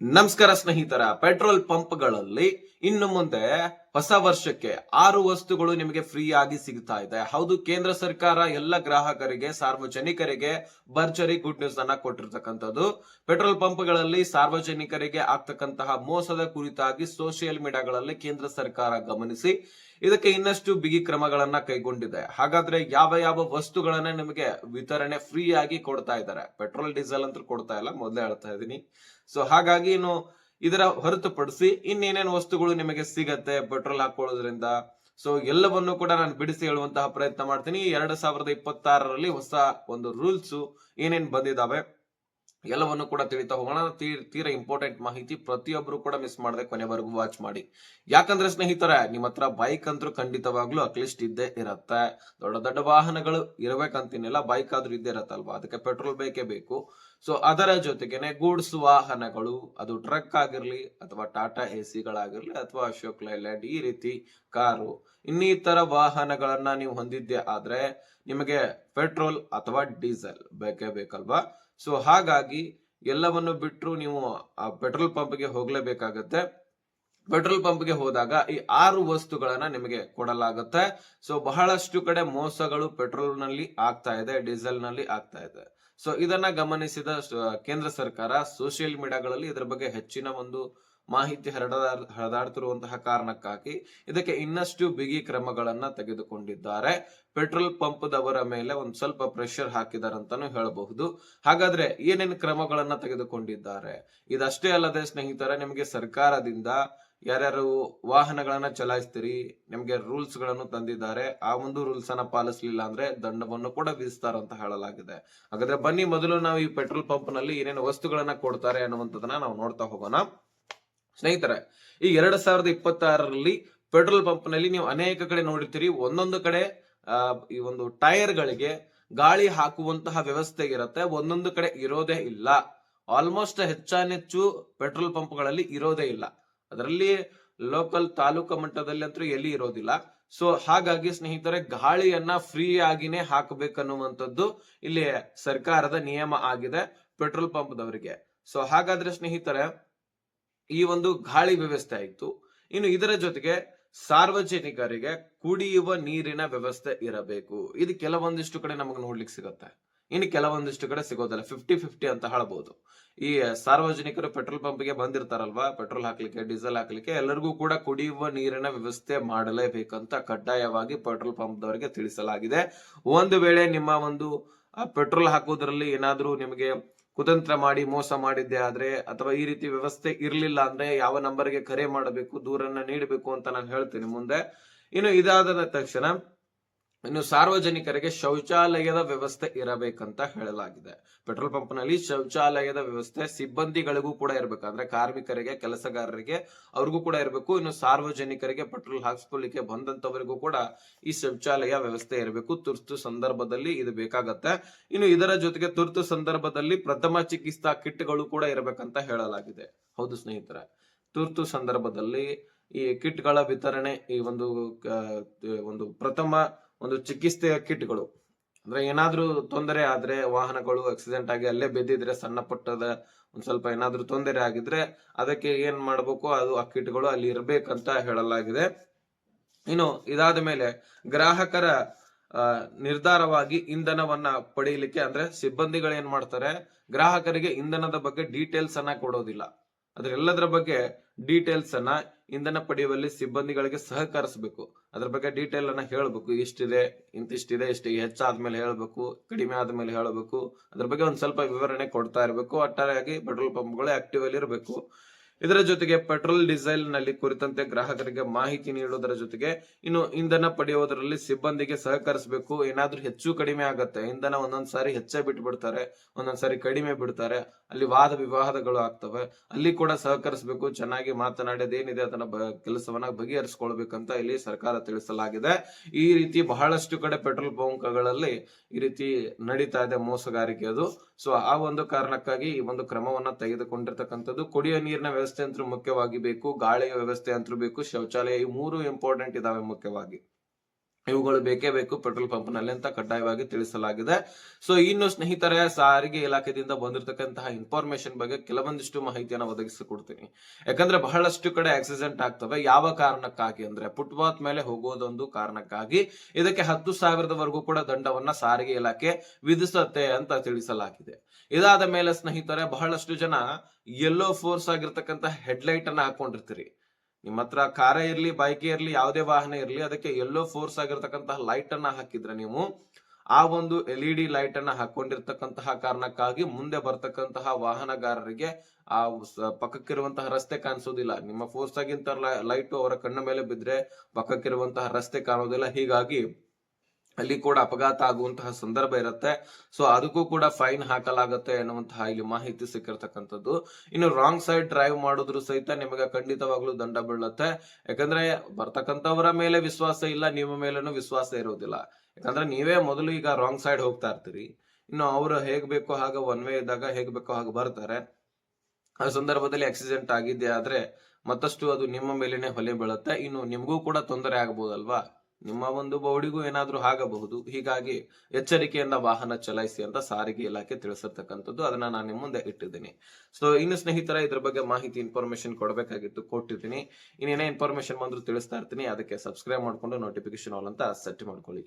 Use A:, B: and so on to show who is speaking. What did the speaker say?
A: ನಮಸ್ಕಾರ ಸ್ನೇಹಿತರ, ಪೆಟ್ರೋಲ್ ಪಂಪ್ಗಳಲ್ಲಿ ಇನ್ನು ಮುಂದೆ ಹೊಸ ವರ್ಷಕ್ಕೆ ಆರು ವಸ್ತುಗಳು ನಿಮಗೆ ಫ್ರೀ ಆಗಿ ಸಿಗ್ತಾ ಇದೆ. ಹೌದು, ಕೇಂದ್ರ ಸರ್ಕಾರ ಎಲ್ಲ ಗ್ರಾಹಕರಿಗೆ, ಸಾರ್ವಜನಿಕರಿಗೆ ಭರ್ಜರಿ ಗುಡ್ ನ್ಯೂಸ್ ಅನ್ನ ಕೊಟ್ಟಿರ್ತಕ್ಕಂಥದ್ದು. ಪೆಟ್ರೋಲ್ ಪಂಪ್ಗಳಲ್ಲಿ ಸಾರ್ವಜನಿಕರಿಗೆ ಆಗ್ತಕ್ಕಂತಹ ಮೋಸದ ಕುರಿತಾಗಿ ಸೋಷಿಯಲ್ ಮೀಡಿಯಾಗಳಲ್ಲಿ ಕೇಂದ್ರ ಸರ್ಕಾರ ಗಮನಿಸಿ ಇದಕ್ಕೆ ಇನ್ನಷ್ಟು ಬಿಗಿ ಕ್ರಮಗಳನ್ನ ಕೈಗೊಂಡಿದೆ. ಹಾಗಾದ್ರೆ ಯಾವ ಯಾವ ವಸ್ತುಗಳನ್ನ ನಿಮಗೆ ವಿತರಣೆ ಫ್ರೀ ಆಗಿ ಕೊಡ್ತಾ ಇದ್ದಾರೆ? ಪೆಟ್ರೋಲ್, ಡೀಸೆಲ್ ಅಂತ ಕೊಡ್ತಾ ಇಲ್ಲ, ಮೊದಲೇ ಹೇಳ್ತಾ ಇದ್ದೀನಿ. ಸೊ ಹಾಗಾಗಿ ಇನ್ನು ಇದರ ಹೊರತುಪಡಿಸಿ ಇನ್ನೇನೇನು ವಸ್ತುಗಳು ನಿಮಗೆ ಸಿಗತ್ತೆ ಪೆಟ್ರೋಲ್ ಹಾಕೊಳ್ಳೋದ್ರಿಂದ? ಸೊ ಎಲ್ಲವನ್ನು ಕೂಡ ನಾನು ಬಿಡಿಸಿ ಹೇಳುವಂತಹ ಪ್ರಯತ್ನ ಮಾಡ್ತೀನಿ. ಎರಡ್ ಸಾವಿರದ ಇಪ್ಪತ್ತಾರರಲ್ಲಿ ಹೊಸ ಒಂದು ರೂಲ್ಸ್ ಏನೇನ್ ಬಂದಿದಾವೆ? ಎಲ್ಲವನ್ನು ಕೂಡ ತಿಳಿತಾ ಹೋಗೋಣ. ತೀರಾ ಇಂಪಾರ್ಟೆಂಟ್ ಮಾಹಿತಿ ಪ್ರತಿಯೊಬ್ಬರು ಕೂಡ ಮಿಸ್ ಮಾಡದೆ ಕೊನೆವರೆಗೂ ವಾಚ್ ಮಾಡಿ. ಯಾಕಂದ್ರೆ ಸ್ನೇಹಿತರೆ, ನಿಮ್ಮ ಹತ್ರ ಬೈಕ್ ಅಂತೂ ಖಂಡಿತವಾಗ್ಲೂ ಅಟ್ಲೀಸ್ಟ್ ಇದ್ದೇ ಇರತ್ತೆ. ದೊಡ್ಡ ದೊಡ್ಡ ವಾಹನಗಳು ಇರಬೇಕಂತೀನಿಲ್ಲ ಬೈಕ್ ಆದ್ರೂ ಇದ್ದೇ ಇರತ್ತಲ್ವಾ? ಅದಕ್ಕೆ ಪೆಟ್ರೋಲ್ ಬೇಕೇ ಬೇಕು. ಸೊ ಅದರ ಜೊತೆಗೇನೆ ಗೂಡ್ಸ್ ವಾಹನಗಳು, ಅದು ಟ್ರಕ್ ಆಗಿರ್ಲಿ ಅಥವಾ ಟಾಟಾ ಎ ಸಿಗಳಾಗಿರ್ಲಿ ಅಥವಾ ಅಶೋಕ್ ಲೈಲ್ಯಾಂಡ್ ಈ ರೀತಿ ಕಾರು, ಇನ್ನಿತರ ವಾಹನಗಳನ್ನ ನೀವು ಹೊಂದಿದ್ದೆ ಆದ್ರೆ ನಿಮಗೆ ಪೆಟ್ರೋಲ್ ಅಥವಾ ಡೀಸೆಲ್ ಬೇಕೇ ಬೇಕಲ್ವಾ? ಸೊ ಹಾಗಾಗಿ ಎಲ್ಲವನ್ನು ಬಿಟ್ಟರು ನೀವು ಆ ಪೆಟ್ರೋಲ್ ಪಂಪ್ಗೆ ಹೋಗ್ಲೇಬೇಕಾಗತ್ತೆ. ಪೆಟ್ರೋಲ್ ಪಂಪ್ಗೆ ಹೋದಾಗ ಈ ಆರು ವಸ್ತುಗಳನ್ನ ನಿಮಗೆ ಕೊಡಲಾಗುತ್ತೆ. ಸೊ ಬಹಳಷ್ಟು ಕಡೆ ಮೋಸಗಳು ಪೆಟ್ರೋಲ್ನಲ್ಲಿ ಆಗ್ತಾ ಇದೆ ಡೀಸೆಲ್ನಲ್ಲಿ ಆಗ್ತಾ ಇದೆ. ಸೊ ಇದನ್ನ ಗಮನಿಸಿದ ಕೇಂದ್ರ ಸರ್ಕಾರ ಸೋಷಿಯಲ್ ಮೀಡಿಯಾಗಳಲ್ಲಿ ಇದರ ಬಗ್ಗೆ ಹೆಚ್ಚಿನ ಒಂದು ಮಾಹಿತಿ ಹರಡ ಹರಿದಾಡ್ತಿರುವಂತಹ ಕಾರಣಕ್ಕಾಗಿ ಇದಕ್ಕೆ ಇನ್ನಷ್ಟು ಬಿಗಿ ಕ್ರಮಗಳನ್ನ ತೆಗೆದುಕೊಂಡಿದ್ದಾರೆ. ಪೆಟ್ರೋಲ್ ಪಂಪ್ ದವರ ಮೇಲೆ ಒಂದ್ ಸ್ವಲ್ಪ ಪ್ರೆಷರ್ ಅಂತಾನು ಹೇಳಬಹುದು. ಹಾಗಾದ್ರೆ ಏನೇನು ಕ್ರಮಗಳನ್ನ ತೆಗೆದುಕೊಂಡಿದ್ದಾರೆ? ಇದಷ್ಟೇ ಅಲ್ಲದೆ ಸ್ನೇಹಿತರೆ, ನಿಮಗೆ ಸರ್ಕಾರದಿಂದ ಯಾರ್ಯಾರು ವಾಹನಗಳನ್ನ ಚಲಾಯಿಸ್ತೀರಿ, ನಿಮ್ಗೆ ರೂಲ್ಸ್ಗಳನ್ನು ತಂದಿದ್ದಾರೆ, ಆ ಒಂದು ರೂಲ್ಸ್ ಅನ್ನ ಪಾಲಿಸಲಿಲ್ಲ ಅಂದ್ರೆ ದಂಡವನ್ನು ಕೂಡ ವಿಧಿಸ್ತಾರ ಅಂತ ಹೇಳಲಾಗಿದೆ. ಹಾಗಾದ್ರೆ ಬನ್ನಿ, ಮೊದಲು ನಾವು ಈ ಪೆಟ್ರೋಲ್ ಪಂಪ್ನಲ್ಲಿ ಏನೇನು ವಸ್ತುಗಳನ್ನ ಕೊಡ್ತಾರೆ ಅನ್ನುವಂಥದ್ದನ್ನ ನಾವು ನೋಡ್ತಾ ಹೋಗೋಣ. ಸ್ನೇಹಿತರೆ, ಈ ಎರಡ್ ಸಾವಿರದ ಇಪ್ಪತ್ತಾರರಲ್ಲಿ ಪೆಟ್ರೋಲ್ ಪಂಪ್ನಲ್ಲಿ ನೀವು ಅನೇಕ ಕಡೆ ನೋಡಿರ್ತೀರಿ, ಒಂದೊಂದು ಕಡೆ ಈ ಒಂದು ಟೈರ್ ಗಳಿಗೆ ಗಾಳಿ ಹಾಕುವಂತಹ ವ್ಯವಸ್ಥೆ ಇರುತ್ತೆ, ಒಂದೊಂದು ಕಡೆ ಇರೋದೇ ಇಲ್ಲ. ಆಲ್ಮೋಸ್ಟ್ ಹೆಚ್ಚಾನೆಚ್ಚು ಪೆಟ್ರೋಲ್ ಪಂಪ್ಗಳಲ್ಲಿ ಇರೋದೇ ಇಲ್ಲ. ಅದರಲ್ಲಿ ಲೋಕಲ್ ತಾಲೂಕು ಮಟ್ಟದಲ್ಲಿ ಅಂತೂ ಎಲ್ಲಿ ಇರೋದಿಲ್ಲ. ಸೊ ಹಾಗಾಗಿ ಸ್ನೇಹಿತರೆ, ಗಾಳಿಯನ್ನ ಫ್ರೀ ಆಗಿನೇ ಹಾಕಬೇಕನ್ನುವಂಥದ್ದು ಇಲ್ಲಿ ಸರ್ಕಾರದ ನಿಯಮ ಆಗಿದೆ ಪೆಟ್ರೋಲ್ ಪಂಪ್ದವರಿಗೆ ಸೊ ಹಾಗಾದ್ರೆ ಸ್ನೇಹಿತರೆ, ಈ ಒಂದು ಗಾಳಿ ವ್ಯವಸ್ಥೆ ಆಯ್ತು. ಇನ್ನು ಇದರ ಜೊತೆಗೆ ಸಾರ್ವಜನಿಕರಿಗೆ ಕುಡಿಯುವ ನೀರಿನ ವ್ಯವಸ್ಥೆ ಇರಬೇಕು. ಇದು ಕೆಲವೊಂದಿಷ್ಟು ಕಡೆ ನಮಗೆ ನೋಡ್ಲಿಕ್ಕೆ ಸಿಗುತ್ತೆ. ಇನ್ನು ಕೆಲವೊಂದಿಷ್ಟು ಕಡೆ ಸಿಗೋದಿಲ್ಲ. ಫಿಫ್ಟಿ ಫಿಫ್ಟಿ ಅಂತ ಹೇಳ್ಬೋದು. ಈ ಸಾರ್ವಜನಿಕರು ಪೆಟ್ರೋಲ್ ಪಂಪ್ಗೆ ಬಂದಿರ್ತಾರಲ್ವಾ? ಪೆಟ್ರೋಲ್ ಹಾಕ್ಲಿಕ್ಕೆ, ಡೀಸೆಲ್ ಹಾಕ್ಲಿಕ್ಕೆ ಎಲ್ಲರಿಗೂ ಕೂಡ ಕುಡಿಯುವ ನೀರಿನ ವ್ಯವಸ್ಥೆ ಮಾಡಲೇಬೇಕಂತ ಕಡ್ಡಾಯವಾಗಿ ಪೆಟ್ರೋಲ್ ಪಂಪ್ದವರಿಗೆ ತಿಳಿಸಲಾಗಿದೆ. ಒಂದು ವೇಳೆ ನಿಮ್ಮ ಒಂದು ಪೆಟ್ರೋಲ್ ಹಾಕೋದ್ರಲ್ಲಿ ಏನಾದರೂ ನಿಮಗೆ ಕುತಂತ್ರ ಮಾಡಿ, ಮೋಸ ಮಾಡಿದ್ದೆ ಆದ್ರೆ, ಅಥವಾ ಈ ರೀತಿ ವ್ಯವಸ್ಥೆ ಇರಲಿಲ್ಲ ಅಂದ್ರೆ ಯಾವ ನಂಬರ್ಗೆ ಕರೆ ಮಾಡಬೇಕು, ದೂರನ್ನ ನೀಡಬೇಕು ಅಂತ ನಾನು ಹೇಳ್ತೀನಿ ಮುಂದೆ. ಇನ್ನು ಇದಾದ ತಕ್ಷಣ ಇನ್ನು ಸಾರ್ವಜನಿಕರಿಗೆ ಶೌಚಾಲಯದ ವ್ಯವಸ್ಥೆ ಇರಬೇಕಂತ ಹೇಳಲಾಗಿದೆ. ಪೆಟ್ರೋಲ್ ಪಂಪ್ನಲ್ಲಿ ಶೌಚಾಲಯದ ವ್ಯವಸ್ಥೆ ಸಿಬ್ಬಂದಿಗಳಿಗೂ ಕೂಡ ಇರಬೇಕು. ಅಂದ್ರೆ ಕಾರ್ಮಿಕರಿಗೆ, ಕೆಲಸಗಾರರಿಗೆ ಅವ್ರಿಗೂ ಕೂಡ ಇರಬೇಕು. ಇನ್ನು ಸಾರ್ವಜನಿಕರಿಗೆ ಪೆಟ್ರೋಲ್ ಹಾಕ್ಸ್ಕೊಳ್ಳಿಕ್ಕೆ ಬಂದಂತವರಿಗೂ ಕೂಡ ಈ ಶೌಚಾಲಯ ವ್ಯವಸ್ಥೆ ಇರಬೇಕು. ತುರ್ತು ಸಂದರ್ಭದಲ್ಲಿ ಇದು ಬೇಕಾಗತ್ತೆ. ಇನ್ನು ಇದರ ಜೊತೆಗೆ ತುರ್ತು ಸಂದರ್ಭದಲ್ಲಿ ಪ್ರಥಮ ಚಿಕಿತ್ಸಾ ಕಿಟ್ಗಳು ಕೂಡ ಇರಬೇಕಂತ ಹೇಳಲಾಗಿದೆ. ಹೌದು ಸ್ನೇಹಿತರೆ. ತುರ್ತು ಸಂದರ್ಭದಲ್ಲಿ ಈ ಕಿಟ್ಗಳ ವಿತರಣೆ ಈ ಒಂದು ಒಂದು ಪ್ರಥಮ ಒಂದು ಚಿಕಿತ್ಸೆಯ ಕಿಟ್ಗಳು. ಅಂದ್ರೆ ಏನಾದ್ರೂ ತೊಂದರೆ ಆದ್ರೆ ವಾಹನಗಳು ಆಕ್ಸಿಡೆಂಟ್ ಆಗಿ ಅಲ್ಲೇ ಬೆದ್ದಿದ್ರೆ, ಸಣ್ಣ ಪುಟ್ಟದ ಒಂದ್ ಸ್ವಲ್ಪ ಏನಾದ್ರೂ ತೊಂದರೆ ಆಗಿದ್ರೆ ಅದಕ್ಕೆ ಏನ್ ಮಾಡ್ಬೇಕು? ಅದು ಆ ಕಿಟ್ಗಳು ಅಲ್ಲಿ ಇರ್ಬೇಕಂತ ಹೇಳಲಾಗಿದೆ. ಇನ್ನು ಇದಾದ ಮೇಲೆ ಗ್ರಾಹಕರ ನಿರ್ಧಾರವಾಗಿ ಇಂಧನವನ್ನ ಪಡೆಯಲಿಕ್ಕೆ ಅಂದ್ರೆ ಸಿಬ್ಬಂದಿಗಳು ಏನ್ ಮಾಡ್ತಾರೆ? ಗ್ರಾಹಕರಿಗೆ ಇಂಧನದ ಬಗ್ಗೆ ಡೀಟೇಲ್ಸ್ ಅನ್ನ ಕೊಡೋದಿಲ್ಲ. ಅದ್ರೆಲ್ಲದರ ಬಗ್ಗೆ ಡೀಟೇಲ್ಸ್ ಅನ್ನ ಇಂಧನ ಪಡೆಯುವಲ್ಲಿ ಸಿಬ್ಬಂದಿಗಳಿಗೆ ಸಹಕರಿಸಬೇಕು. ಅದ್ರ ಬಗ್ಗೆ ಡೀಟೇಲ್ ಅನ್ನ ಹೇಳ್ಬೇಕು. ಇಷ್ಟಿದೆ, ಇಂತಿಷ್ಟಿದೆ ಇಷ್ಟು ಹೆಚ್ಚಾದ್ಮೇಲೆ ಹೇಳಬೇಕು, ಕಡಿಮೆ ಆದ್ಮೇಲೆ ಹೇಳಬೇಕು. ಅದ್ರ ಬಗ್ಗೆ ಒಂದ್ ಸ್ವಲ್ಪ ವಿವರಣೆ ಕೊಡ್ತಾ ಇರಬೇಕು. ಒಟ್ಟಾರೆಯಾಗಿ ಪೆಟ್ರೋಲ್ ಪಂಪ್ಗಳು ಆಕ್ಟಿವ್ ಅಲ್ಲಿ ಇರಬೇಕು. ಇದರ ಜೊತೆಗೆ ಪೆಟ್ರೋಲ್, ಡೀಸೆಲ್ನಲ್ಲಿ ಕುರಿತಂತೆ ಗ್ರಾಹಕರಿಗೆ ಮಾಹಿತಿ ನೀಡುವುದರ ಜೊತೆಗೆ ಇನ್ನು ಇಂಧನ ಪಡೆಯುವುದರಲ್ಲಿ ಸಿಬ್ಬಂದಿಗೆ ಸಹಕರಿಸಬೇಕು. ಏನಾದ್ರೂ ಹೆಚ್ಚು ಕಡಿಮೆ ಆಗತ್ತೆ. ಇಂಧನ ಒಂದೊಂದ್ಸಾರಿ ಹೆಚ್ಚೇ ಬಿಟ್ಟು ಬಿಡ್ತಾರೆ ಒಂದೊಂದ್ ಸಾರಿ ಕಡಿಮೆ ಬಿಡ್ತಾರೆ. ಅಲ್ಲಿ ವಾದ ವಿವಾದಗಳು ಆಗ್ತವೆ. ಅಲ್ಲಿ ಕೂಡ ಸಹಕರಿಸಬೇಕು, ಚೆನ್ನಾಗಿ ಮಾತನಾಡೋದೇನಿದೆ ಅದನ್ನ ಬ- ಕೆಲಸವನ್ನ ಬಗೆಹರಿಸಿಕೊಳ್ಬೇಕಂತ ಇಲ್ಲಿ ಸರ್ಕಾರ ತಿಳಿಸಲಾಗಿದೆ. ಈ ರೀತಿ ಬಹಳಷ್ಟು ಕಡೆ ಪೆಟ್ರೋಲ್ ಬಂಕ್ಗಳಲ್ಲಿ ಈ ರೀತಿ ನಡೀತಾ ಇದೆ ಮೋಸಗಾರಿಕೆ ಅದು. ಸೊ ಆ ಒಂದು ಕಾರಣಕ್ಕಾಗಿ ಈ ಒಂದು ಕ್ರಮವನ್ನ ತೆಗೆದುಕೊಂಡಿರ್ತಕ್ಕಂಥದ್ದು. ಕುಡಿಯೋ ನೀರಿನ ವ್ಯವಸ್ಥೆ ಅಂತೂ ಮುಖ್ಯವಾಗಿ ಬೇಕು, ಗಾಳಿಯ ವ್ಯವಸ್ಥೆ ಅಂತೂ ಬೇಕು, ಶೌಚಾಲಯ ಈ ಮೂರು ಇಂಪಾರ್ಟೆಂಟ್ ಇದಾವೆ ಮುಖ್ಯವಾಗಿ. ಇವುಗಳು ಬೇಕೇ ಬೇಕು ಪೆಟ್ರೋಲ್ ಪಂಪ್ನಲ್ಲಿ ಅಂತ ಕಡ್ಡಾಯವಾಗಿ ತಿಳಿಸಲಾಗಿದೆ. ಸೊ ಇನ್ನು ಸ್ನೇಹಿತರೆ, ಸಾರಿಗೆ ಇಲಾಖೆಯಿಂದ ಬಂದಿರತಕ್ಕಂತಹ ಇನ್ಫಾರ್ಮೇಶನ್ ಬಗ್ಗೆ ಕೆಲವೊಂದಿಷ್ಟು ಮಾಹಿತಿಯನ್ನು ಒದಗಿಸಿಕೊಡ್ತೀನಿ. ಯಾಕಂದ್ರೆ ಬಹಳಷ್ಟು ಕಡೆ ಆಕ್ಸಿಡೆಂಟ್ ಆಗ್ತವೆ. ಯಾವ ಕಾರಣಕ್ಕಾಗಿ ಅಂದ್ರೆ ಫುಟ್ಪಾತ್ ಮೇಲೆ ಹೋಗೋದೊಂದು ಕಾರಣಕ್ಕಾಗಿ ಇದಕ್ಕೆ ಹತ್ತು ಸಾವಿರದವರೆಗೂ ಕೂಡ ದಂಡವನ್ನ ಸಾರಿಗೆ ಇಲಾಖೆ ವಿಧಿಸುತ್ತೆ ಅಂತ ತಿಳಿಸಲಾಗಿದೆ. ಇದಾದ ಮೇಲೆ ಸ್ನೇಹಿತರೆ, ಬಹಳಷ್ಟು ಜನ ಯೆಲ್ಲೋ ಫೋರ್ಸ್ ಆಗಿರ್ತಕ್ಕಂಥ ಹೆಡ್ಲೈಟ್ ಅನ್ನ ಹಾಕೊಂಡಿರ್ತೀರಿ. ನಿಮ್ಮ ಹತ್ರ ಕಾರ ಇರ್ಲಿ ಬೈಕ್ ಇರ್ಲಿ, ಯಾವುದೇ ವಾಹನ ಇರ್ಲಿ, ಅದಕ್ಕೆ ಎಲ್ಲೋ ಫೋರ್ಸ್ ಆಗಿರ್ತಕ್ಕಂತಹ ಲೈಟ್ ಅನ್ನ ಹಾಕಿದ್ರೆ ನೀವು ಆ ಒಂದು ಎಲ್ ಇ ಡಿ ಲೈಟ್ ಅನ್ನ ಹಾಕೊಂಡಿರ್ತಕ್ಕಂತಹ ಕಾರಣಕ್ಕಾಗಿ ಮುಂದೆ ಬರ್ತಕ್ಕಂತಹ ವಾಹನಗಾರರಿಗೆ ಆ ಪಕ್ಕಕ್ಕಿರುವಂತಹ ರಸ್ತೆ ಕಾಣಿಸೋದಿಲ್ಲ. ನಿಮ್ಮ ಫೋರ್ಸ್ ಆಗಿಂತ ಲೈಟ್ ಅವರ ಕಣ್ಣ ಮೇಲೆ ಬಿದ್ರೆ ಪಕ್ಕಕ್ಕಿರುವಂತಹ ರಸ್ತೆ ಕಾಣೋದಿಲ್ಲ. ಹೀಗಾಗಿ ಅಲ್ಲಿ ಕೂಡ ಅಪಘಾತ ಆಗುವಂತಹ ಸಂದರ್ಭ ಇರುತ್ತೆ. ಸೊ ಅದಕ್ಕೂ ಕೂಡ ಫೈನ್ ಹಾಕಲಾಗುತ್ತೆ ಎನ್ನುವಂತಹ ಇಲ್ಲಿ ಮಾಹಿತಿ ಸಿಕ್ಕಿರ್ತಕ್ಕಂಥದ್ದು. ಇನ್ನು ರಾಂಗ್ ಸೈಡ್ ಡ್ರೈವ್ ಮಾಡಿದ್ರು ಸಹಿತ ನಿಮಗೆ ಖಂಡಿತವಾಗ್ಲೂ ದಂಡ ಬೀಳುತ್ತೆ. ಯಾಕಂದ್ರೆ ಬರ್ತಕ್ಕಂಥವರ ಮೇಲೆ ವಿಶ್ವಾಸ ಇಲ್ಲ, ನಿಮ್ಮ ಮೇಲೇನು ವಿಶ್ವಾಸ ಇರೋದಿಲ್ಲ. ಯಾಕಂದ್ರೆ ನೀವೇ ಮೊದಲು ಈಗ ರಾಂಗ್ ಸೈಡ್ ಹೋಗ್ತಾ ಇರ್ತೀರಿ. ಇನ್ನು ಅವರು ಹೇಗ್ ಬೇಕೋ ಹಾಗೆ ಒನ್ ವೇ ಇದ್ದಾಗ ಹೇಗ್ ಬೇಕೋ ಹಾಗೆ ಬರ್ತಾರೆ. ಆ ಸಂದರ್ಭದಲ್ಲಿ ಆಕ್ಸಿಡೆಂಟ್ ಆಗಿದ್ದೆ ಆದ್ರೆ ಮತ್ತಷ್ಟು ಅದು ನಿಮ್ಮ ಮೇಲೇನೆ ಹೊಲೆ ಬೀಳುತ್ತೆ. ಇನ್ನು ನಿಮಗೂ ಕೂಡ ತೊಂದರೆ ಆಗಬಹುದಲ್ವಾ ನಿಮ್ಮ ಒಂದು ಬೌಡಿಗೂ ಏನಾದರೂ ಆಗಬಹುದು. ಹೀಗಾಗಿ ಎಚ್ಚರಿಕೆಯಿಂದ ವಾಹನ ಚಲಾಯಿಸಿ ಅಂತ ಸಾರಿಗೆ ಇಲಾಖೆ ತಿಳಿಸಿರ್ತಕ್ಕಂಥದ್ದು. ಅದನ್ನ ನಾನು ನಿಮ್ಮ ಮುಂದೆ ಇಟ್ಟಿದ್ದೀನಿ. ಸೊ ಇನ್ನು ಸ್ನೇಹಿತರ, ಇದ್ರ ಬಗ್ಗೆ ಮಾಹಿತಿ ಇನ್ಫಾರ್ಮೇಶನ್ ಕೊಡಬೇಕಾಗಿತ್ತು ಕೊಟ್ಟಿದ್ದೀನಿ. ಇನ್ನೇನೇ ಇನ್ಫಾರ್ಮೇಶನ್ ಬಂದ್ರು ತಿಳಿಸ್ತಾ ಇರ್ತೀನಿ. ಅದಕ್ಕೆ ಸಬ್ಸ್ಕ್ರೈಬ್ ಮಾಡ್ಕೊಂಡು ನೋಟಿಫಿಕೇಶನ್ ಆಲ್ ಅಂತ ಸೆಟ್ ಮಾಡ್ಕೊಳ್ಳಿ.